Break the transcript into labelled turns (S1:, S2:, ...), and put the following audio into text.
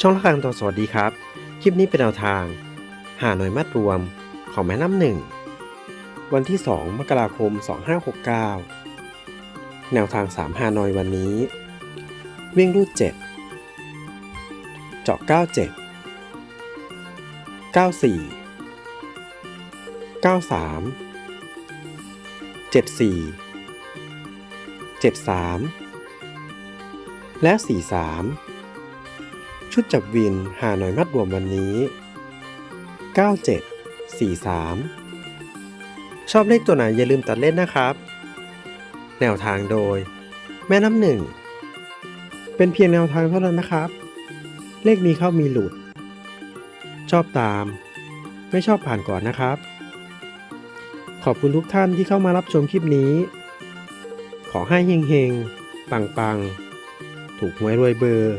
S1: ช่องละครังตัวสวัสดีครับ คลิปนี้เป็นแนวทาง หาหน่วยมัดรวมของแม่น้ำหนึ่ง วันที่ 2 มกราคม 2569 แนวทาง 3 หาหน่อยวันนี้ วิ่งรูด 7 เจาะ 97 94 93 74 73 และ 43 ชุดจับวินหาหน่อยมัดรวมวันนี้ 97 43 ชอบเลขตัวไหนอย่าลืมตัดเล่นนะครับ แนวทางโดย แม่น้ำหนึ่ง เป็นเพียงแนวทางเท่านั้นนะครับ เลขมีเข้ามีหลุด ชอบตาม ไม่ชอบผ่านก่อนนะครับ ขอบคุณทุกท่านที่เข้ามารับชมคลิปนี้ ขอให้เฮงๆ ปังๆ ถูกหวยรวยเบอร์